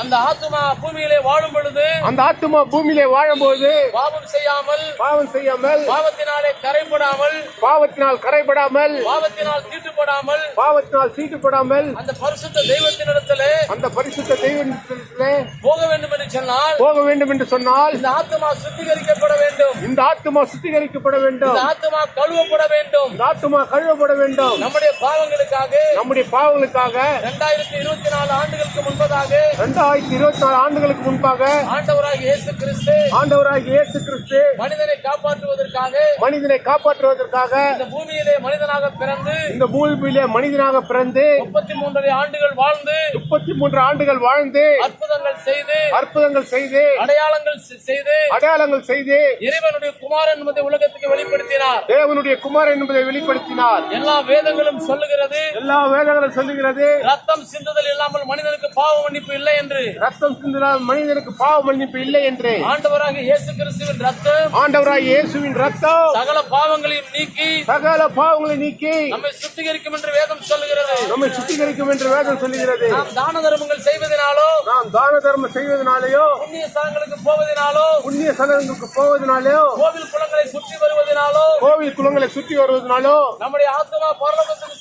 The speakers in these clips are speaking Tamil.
அந்த ஆத்துமா பூமியிலே வாழும் பொழுது அந்த ஆத்துமா பூமியிலே வாழும்போது பாவம் செய்யாமல் பாவம் செய்யாமல் பாவத்தினாலே கரைப்படாமல் பாவத்தினால் கரைபடாமல் பாவத்தினால் தீட்டுப்படாமல் பாவத்தினால் சீட்டுப்படாமல் அந்த பரிசுத்த தெய்வத்தினிடத்திலே அந்த பரிசுத்த தெய்வத்திலே போக வேண்டும் என்று சொன்னால் போக வேண்டும் என்று சொன்னால் இந்த ஆத்துமா சுத்திகரிக்கப்பட வேண்டும். இந்த ஆத்துமா சுத்திகரிக்கப்பட வேண்டும். இந்த ஆத்துமா கழுவப்பட வேண்டும். இந்த ஆத்துமா கழுவப்பட வேண்டும். நம்முடைய பாவங்களுக்காக நம்முடைய பாவங்களுக்காக இரண்டாயிரத்தி இருபத்தி நாலு ஆண்டுகளுக்கு முன்பதாக இரண்டாயிரத்தி இருபத்தி நாலு ஆண்டுகளுக்கு முன்பாக ஆண்டவராக இயேசு கிறிஸ்து ஆண்டவராகிய இயேசு கிறிஸ்து மனிதனை காப்பாற்றுவதற்காக மனிதனை காப்பாற்றுவதற்காக இந்த பூமியிலே மனிதனாக பிறந்து இந்த பூமியிலே மனிதனாக பிறந்து முப்பத்தி மூன்றரை ஆண்டுகள் வாழ்ந்து முப்பத்தி மூன்று ஆண்டுகள் வாழ்ந்து அற்புதங்கள் செய்து அற்புதங்கள் செய்து அடையாளங்கள் செய்து அடையாளங்கள் செய்து இறைவனுடைய குமாரன் என்பதை உலகத்துக்கு வெளிப்படுத்தினார். தேவனுடைய குமாரன் என்பதை வெளிப்படுத்தினார். எல்லா வேதங்களும் சொல்லுகிறது. எல்லா வேதங்களும் சொல்லுகிறது. ரத்தம் சிந்துதல் இல்லாமல் மனிதனுக்கு பாவ மன்னிப்பு இல்லை என்று. ரத்தம் சிந்தினால் மனிதனுக்கு பாவ மன்னிப்பு இல்லை என்று. ஆண்டவராக இயேசு கிறிஸ்துவின் ரத்தம் ஆண்டவராய் இயேசுவின் ரத்தம் சகல பாவங்களையும் நீக்கி சகல பாவங்களை நீக்கி நம்மை சுத்திகரிக்கும் என்று வேதம் சொல்லுகிறது. நம்மை சுத்திகரிக்கும் என்று வேதம் சொல்லுகிறது. நாம் தான தர்மங்கள் செய்வதனாலோ நாம் தான தர்மம் செய்வதனாலேயோ புண்ணிய ஸ்தலங்களுக்கு போவதனாலோ புண்ணிய சலனங்களுக்கு போவதனாலேயோ கோவில் குளங்களை சுற்றி வருவதனாலோ கோவில் குளங்களை சுற்றி வருவதனாலோ நம்முடைய ஆத்மா பரலோகத்துக்கு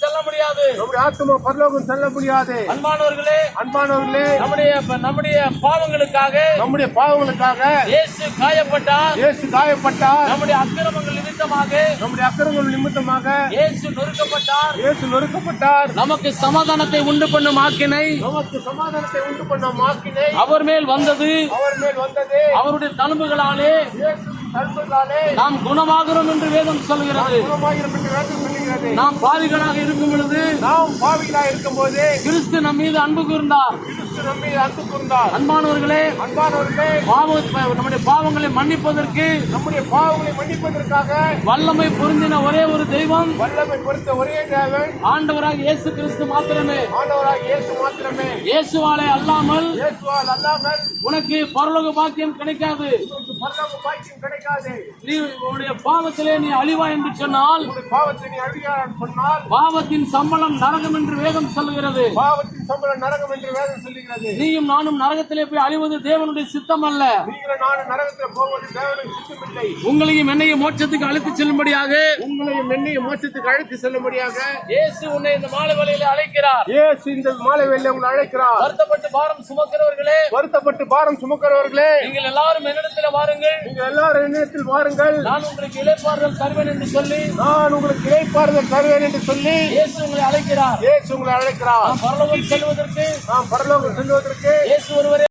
ஆத்மா பரலோகம் செல்ல முடியாது. அன்பானவர்களே அன்பானவர்களே நம்முடைய நம்முடைய பாவங்களுக்காக நம்முடைய பாவங்களுக்காக இயேசு காயப்பட்டார். இயேசு காயப்பட்டார். நம்முடைய அக்கிரமங்கள் நிமித்தமாக நம்முடைய அக்கிரமங்கள் நிமித்தமாக இயேசு நொறுக்கப்பட்டார். இயேசு நொறுக்கப்பட்டார். நமக்கு சமாதானத்தை உண்டு பண்ணும் ஆக்கினை நமக்கு சமாதானத்தை உண்டு பண்ண மாக்கினை அவர் மேல் வந்தது. அவர் மேல் வந்தது. அவருடைய தழும்புகளாலே தழும்புகளாலே நாம் குணமாகிறோம் என்று வேதம் சொல்கிறது. நாம் பாவிகளாக இருக்கும் பொழுது நாம் பாவிகளா இருக்கும்போது கிறிஸ்து நம் மீது அன்பு கூர்ந்தார். கிறிஸ்து நம்மை அன்பு கூர்ந்தார். அன்பானவர்களே அன்பானவர்களே பாவ நம்முடைய பாவங்களை மன்னிப்பதற்கு நம்முடைய பாவங்களை மன்னிப்பதற்காக வல்லமை பொருந்தின ஒரே ஒரு தெய்வம் வல்லமை பொறுத்த ஒரே தேவன் ஆண்டவராக இயேசு கிறிஸ்து மாத்திரமே. ஆண்டவராக இயேசு மாத்திரமே. இயேசுவாலே அல்லாமல் இயேசுவால் அல்லாமல் உனக்கு பரலோக பாக்கியம் கிடைக்காது. பரலோக பாக்கியம் கிடைக்காது. நீ உன்னுடைய பாவத்திலே நீ அழிவா என்று சொன்னால் பாவத்தை நீ சொன்னால் பாவத்தின் சம்பளம் நரகம் என்று வேதம் சொல்லுகிறது. பாவத்தின் சம்பளம் நரகம் என்று வேதம் சொல்லுகிறது. நீயும் நானும் நரகத்திலே போய் அழிவது தேவனுடைய சித்தம் அல்ல நீங்களும் நானும் நரகத்தில் போவது தேவனுக்கு சித்தமில்லை. உங்களையும் என்னையும் மோட்சத்துக்கு அழைத்துச் செல்லும்படியாக உங்களையும் என்னையும் மோட்சத்துக்கு அழைத்து செல்லும்படியாக இயேசு உன்னை இந்த மாலை வேளையிலே அழைக்கிறார். இயேசு இந்த மாலை வேலை உங்களை அழைக்கிறார். வருத்தப்பட்டு பாரம் சுமக்கிறவர்களே வருத்தப்பட்டு பாரம் சுமக்கிறவர்களே. நீங்கள் எல்லாரும் என்னிடத்தில் வாருங்கள். நீங்கள் எல்லாரும் என்னிடத்தில் வாருங்கள். நான் உங்களுக்கு இளைப்பாறுதல் தருவேன் என்று சொல்லி நான் உங்களுக்கு இழைப்பாறுதல் தருவேன் என்று சொல்லி இயேசு உங்களை அழைக்கிறார். இயேசு உங்களை அழைக்கிறார். பரலோகம் செல்வதற்கு நாம் பரலோகம் செல்வதற்கு இயேசு ஒரு